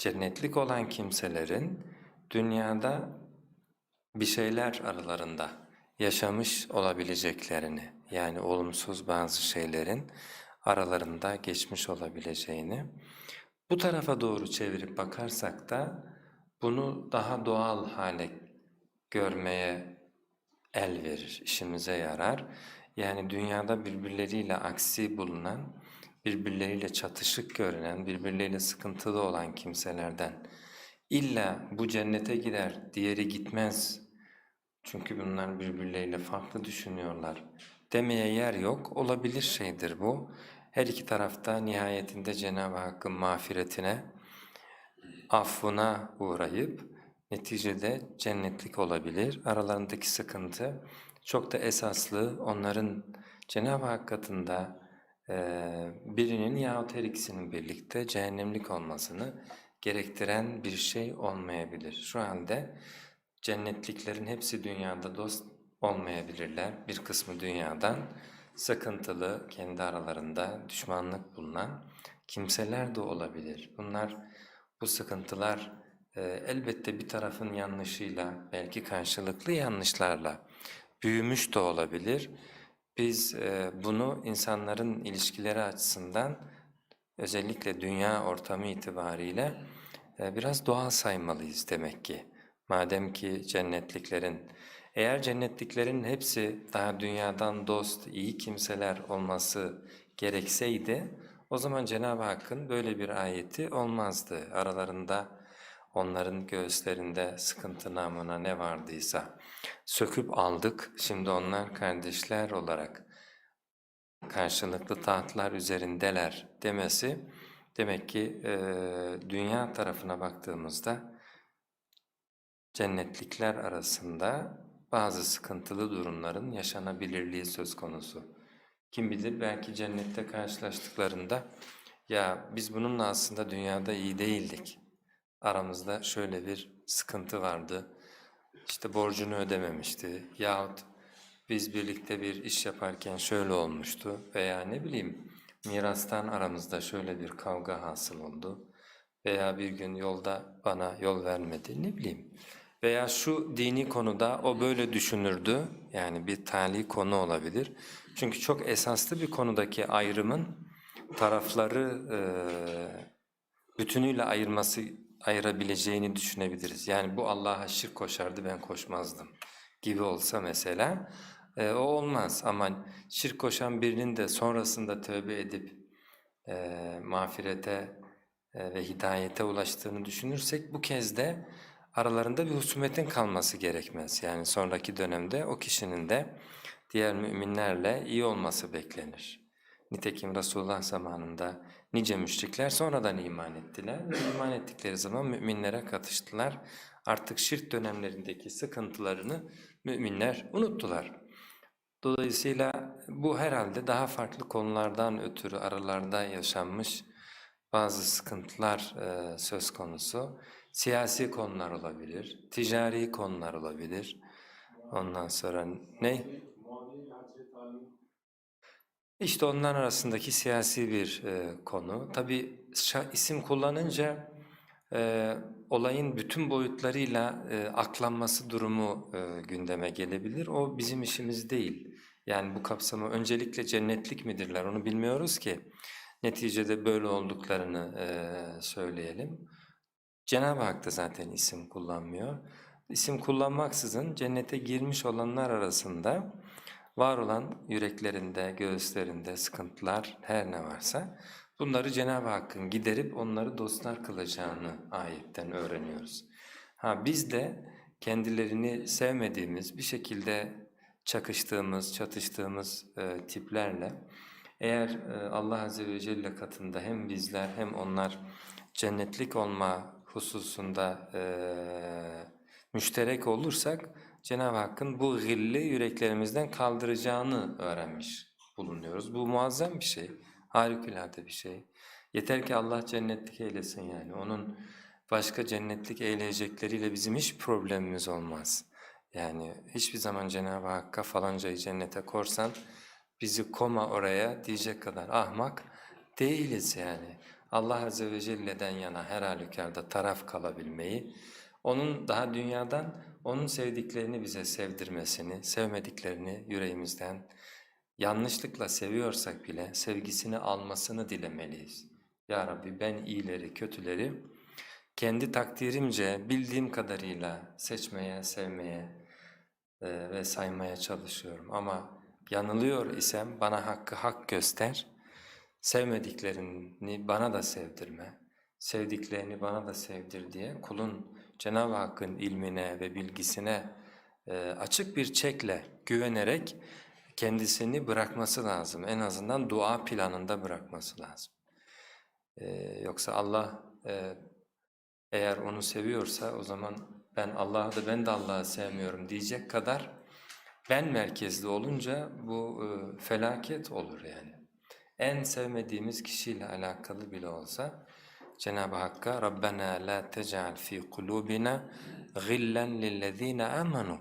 cennetlik olan kimselerin dünyada bir şeyler aralarında yaşamış olabileceklerini yani olumsuz bazı şeylerin aralarında geçmiş olabileceğini bu tarafa doğru çevirip bakarsak da bunu daha doğal hale görmeye el verir, işimize yarar. Yani dünyada birbirleriyle aksi bulunan, birbirleriyle çatışık görünen, birbirleriyle sıkıntılı olan kimselerden illa bu cennete gider, diğeri gitmez çünkü bunlar birbirleriyle farklı düşünüyorlar demeye yer yok. Olabilir şeydir bu. Her iki tarafta nihayetinde Cenab-ı Hakk'ın mağfiretine, affına uğrayıp neticede cennetlik olabilir. Aralarındaki sıkıntı çok da esaslı onların Cenab-ı Hak katında birinin yahut her ikisinin birlikte cehennemlik olmasını gerektiren bir şey olmayabilir. Şu halde cennetliklerin hepsi dünyada dost olmayabilirler. Bir kısmı dünyadan sıkıntılı, kendi aralarında düşmanlık bulunan kimseler de olabilir. Bunlar, bu sıkıntılar e, elbette bir tarafın yanlışıyla, belki karşılıklı yanlışlarla büyümüş de olabilir. Biz e, bunu insanların ilişkileri açısından özellikle dünya ortamı itibariyle e, biraz doğal saymalıyız demek ki. Madem ki cennetliklerin, eğer cennetliklerin hepsi daha dünyadan dost, iyi kimseler olması gerekseydi, o zaman Cenab-ı Hakk'ın böyle bir ayeti olmazdı. Aralarında onların göğüslerinde sıkıntı namına ne vardıysa söküp aldık, şimdi onlar kardeşler olarak karşılıklı tahtlar üzerindeler demesi demek ki e, dünya tarafına baktığımızda cennetlikler arasında bazı sıkıntılı durumların yaşanabilirliği söz konusu. Kim bilir belki cennette karşılaştıklarında ya biz bununla aslında dünyada iyi değildik. Aramızda şöyle bir sıkıntı vardı. İşte borcunu ödememişti yahut biz birlikte bir iş yaparken şöyle olmuştu veya ne bileyim mirastan aramızda şöyle bir kavga hasıl oldu veya bir gün yolda bana yol vermedi ne bileyim veya şu dini konuda o böyle düşünürdü yani bir tali konu olabilir. Çünkü çok esaslı bir konudaki ayrımın tarafları eee bütünüyle ayırması ayırabileceğini düşünebiliriz. Yani bu Allah'a şirk koşardı ben koşmazdım gibi olsa mesela e, o olmaz ama şirk koşan birinin de sonrasında tövbe edip e, mağfirete e, ve hidayete ulaştığını düşünürsek bu kez de aralarında bir husumetin kalması gerekmez. Yani sonraki dönemde o kişinin de diğer müminlerle iyi olması beklenir. Nitekim Resulullah zamanında nice müşrikler sonradan iman ettiler ve iman ettikleri zaman müminlere katıştılar. Artık şirk dönemlerindeki sıkıntılarını müminler unuttular. Dolayısıyla bu herhalde daha farklı konulardan ötürü aralarda yaşanmış bazı sıkıntılar e, söz konusu. Siyasi konular olabilir, ticari konular olabilir. Ondan sonra ne? İşte onların arasındaki siyasi bir e, konu. Tabii şa- isim kullanınca e, olayın bütün boyutlarıyla e, aklanması durumu e, gündeme gelebilir. O bizim işimiz değil. Yani bu kapsamı öncelikle cennetlik midirler onu bilmiyoruz ki. Neticede böyle olduklarını e, söyleyelim. Cenab-ı Hak da zaten isim kullanmıyor. İsim kullanmaksızın cennete girmiş olanlar arasında var olan yüreklerinde, göğüslerinde sıkıntılar her ne varsa bunları Cenab-ı Hakk'ın giderip onları dostlar kılacağını ayetten öğreniyoruz. Ha biz de kendilerini sevmediğimiz, bir şekilde çakıştığımız, çatıştığımız e, tiplerle eğer e, Allah Azze ve Celle katında hem bizler hem onlar cennetlik olma hususunda e, müşterek olursak Cenab-ı Hakk'ın bu gilli yüreklerimizden kaldıracağını öğrenmiş bulunuyoruz. Bu muazzam bir şey, harikulade bir şey. Yeter ki Allah cennetlik eylesin yani. Onun başka cennetlik eyleyecekleriyle bizim hiç problemimiz olmaz. Yani hiçbir zaman Cenab-ı Hakk'a falancayı cennete korsan bizi koma oraya diyecek kadar ahmak değiliz yani. Allah Azze ve Celle'den yana her halükarda taraf kalabilmeyi, onun daha dünyadan onun sevdiklerini bize sevdirmesini, sevmediklerini yüreğimizden yanlışlıkla seviyorsak bile sevgisini almasını dilemeliyiz. Ya Rabbi ben iyileri, kötüleri kendi takdirimce bildiğim kadarıyla seçmeye, sevmeye e, ve saymaya çalışıyorum. Ama yanılıyor isem bana hakkı hak göster, sevmediklerini bana da sevdirme, sevdiklerini bana da sevdir diye kulun Cenab-ı Hakk'ın ilmine ve bilgisine e, açık bir çekle güvenerek kendisini bırakması lazım. En azından dua planında bırakması lazım. E, yoksa Allah e, eğer onu seviyorsa o zaman ben Allah'ı da ben de Allah'ı sevmiyorum diyecek kadar ben merkezli olunca bu felaket olur yani. En sevmediğimiz kişiyle alakalı bile olsa Cenab-ı Hakk'a Rabbena la tec'al fi kulubina gillen lillezine amanu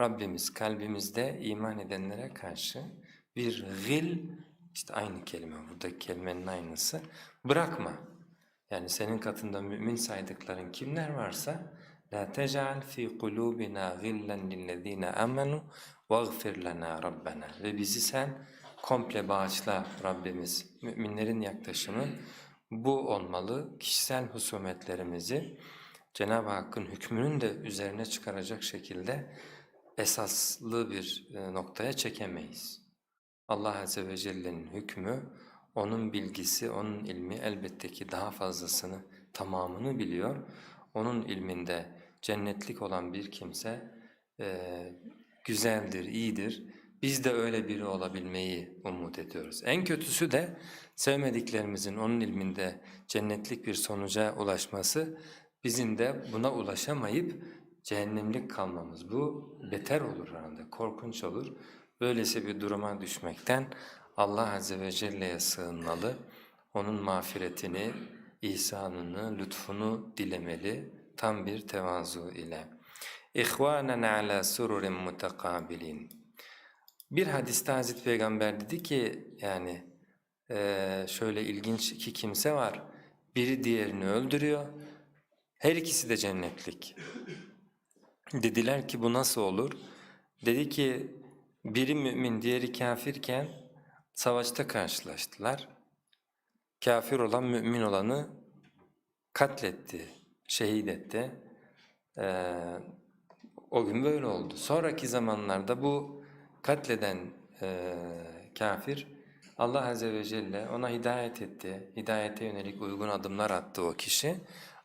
Rabbimiz kalbimizde iman edenlere karşı bir gil işte aynı kelime buradaki kelimenin aynısı bırakma. Yani senin katında mümin saydıkların kimler varsa la tec'al fi kulubina gillen lillezine amanu vaghfir lana rabbena ve bizi sen komple bağışla Rabbimiz. Müminlerin yaklaşımı bu olmalı. Kişisel husumetlerimizi Cenab-ı Hakk'ın hükmünün de üzerine çıkaracak şekilde esaslı bir e, noktaya çekemeyiz. Allah Azze ve Celle'nin hükmü, onun bilgisi, onun ilmi elbette ki daha fazlasını, tamamını biliyor. Onun ilminde cennetlik olan bir kimse e, güzeldir, iyidir. Biz de öyle biri olabilmeyi umut ediyoruz. En kötüsü de sevmediklerimizin onun ilminde cennetlik bir sonuca ulaşması, bizim de buna ulaşamayıp cehennemlik kalmamız. Bu beter olur herhalde, korkunç olur. Böylesi bir duruma düşmekten Allah Azze ve Celle'ye sığınmalı, O'nun mağfiretini, ihsanını, lütfunu dilemeli tam bir tevazu ile. İhvanen ala sururin mutekabilin. Bir hadiste Hazreti Peygamber dedi ki yani eee, şöyle ilginç iki kimse var. Biri diğerini öldürüyor. Her ikisi de cennetlik. Dediler ki bu nasıl olur? Dedi ki biri mümin diğeri kafirken savaşta karşılaştılar. Kafir olan mümin olanı katletti, şehit etti. Ee, o gün böyle oldu. Sonraki zamanlarda bu katleden e, kafir Allah Azze ve Celle ona hidayet etti. Hidayete yönelik uygun adımlar attı o kişi.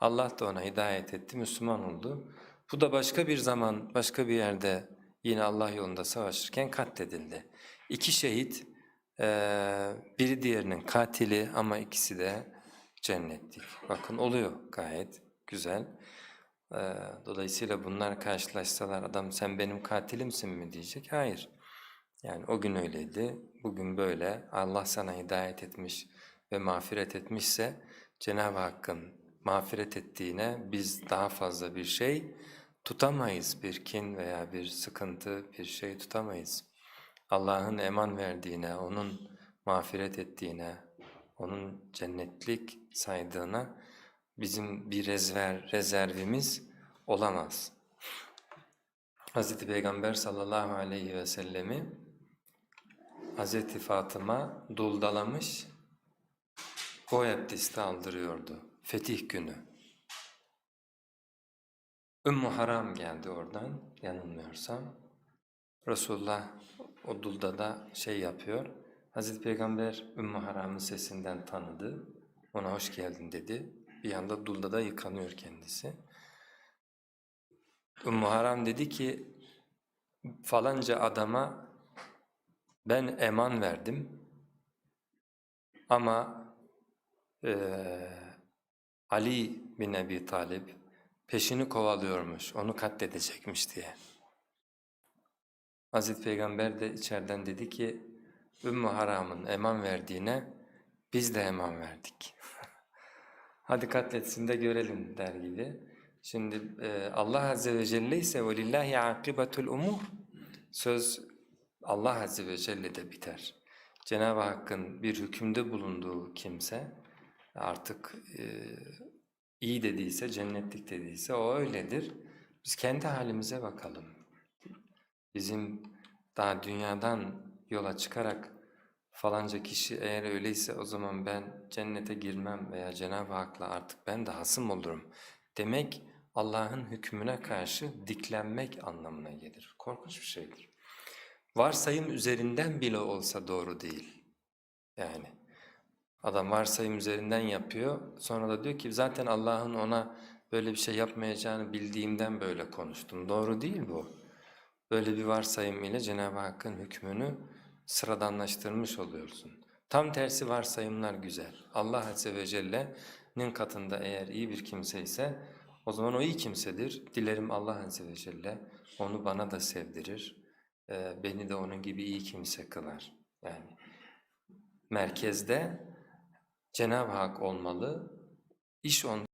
Allah da ona hidayet etti, Müslüman oldu. Bu da başka bir zaman, başka bir yerde yine Allah yolunda savaşırken katledildi. İki şehit, eee, biri diğerinin katili ama ikisi de cennetlik. Bakın oluyor gayet güzel. Eee, dolayısıyla bunlar karşılaşsalar adam sen benim katilimsin mi diyecek. Hayır. Yani o gün öyleydi, bugün böyle. Allah sana hidayet etmiş ve mağfiret etmişse Cenab-ı Hakk'ın mağfiret ettiğine biz daha fazla bir şey tutamayız. Bir kin veya bir sıkıntı, bir şey tutamayız. Allah'ın eman verdiğine, O'nun mağfiret ettiğine, O'nun cennetlik saydığına bizim bir rezerv, rezervimiz olamaz. Hz. Peygamber sallallahu aleyhi ve sellemi Hz. Fatıma duldalamış, o abdesti aldırıyordu fetih günü. Ümmü Haram geldi oradan yanılmıyorsam. Resulullah o dulda da şey yapıyor. Hazreti Peygamber Ümmü Haram'ın sesinden tanıdı. Ona hoş geldin dedi. Bir yanda dulda da yıkanıyor kendisi. Ümmü Haram dedi ki falanca adama ben eman verdim ama eee Ali bin Ebi Talip peşini kovalıyormuş, onu katledecekmiş diye. Hazreti Peygamber de içeriden dedi ki, Ümmü Haram'ın eman verdiğine biz de eman verdik. Hadi katletsin de görelim der gibi. Şimdi e, Allah Azze ve Celle ise وَلِلَّهِ عَاقِبَةُ الْاُمُورِ Söz Allah Azze ve Celle'de biter. Cenab-ı Hakk'ın bir hükümde bulunduğu kimse, Artık e, iyi dediyse, cennetlik dediyse o öyledir. Biz kendi halimize bakalım. Bizim daha dünyadan yola çıkarak falanca kişi eğer öyleyse o zaman ben cennete girmem veya Cenab-ı Hak'la artık ben de hasım olurum demek Allah'ın hükmüne karşı diklenmek anlamına gelir. Korkunç bir şeydir. Varsayım üzerinden bile olsa doğru değil. Yani adam varsayım üzerinden yapıyor sonra da diyor ki zaten Allah'ın ona böyle bir şey yapmayacağını bildiğimden böyle konuştum. Doğru değil bu. Böyle bir varsayım ile Cenab-ı Hakk'ın hükmünü sıradanlaştırmış oluyorsun. Tam tersi varsayımlar güzel. Allah Azze ve Celle'nin katında eğer iyi bir kimse ise o zaman o iyi kimsedir. Dilerim Allah Azze ve Celle onu bana da sevdirir. Eee, beni de onun gibi iyi kimse kılar. Yani merkezde Cenab-ı Hak olmalı, iş onda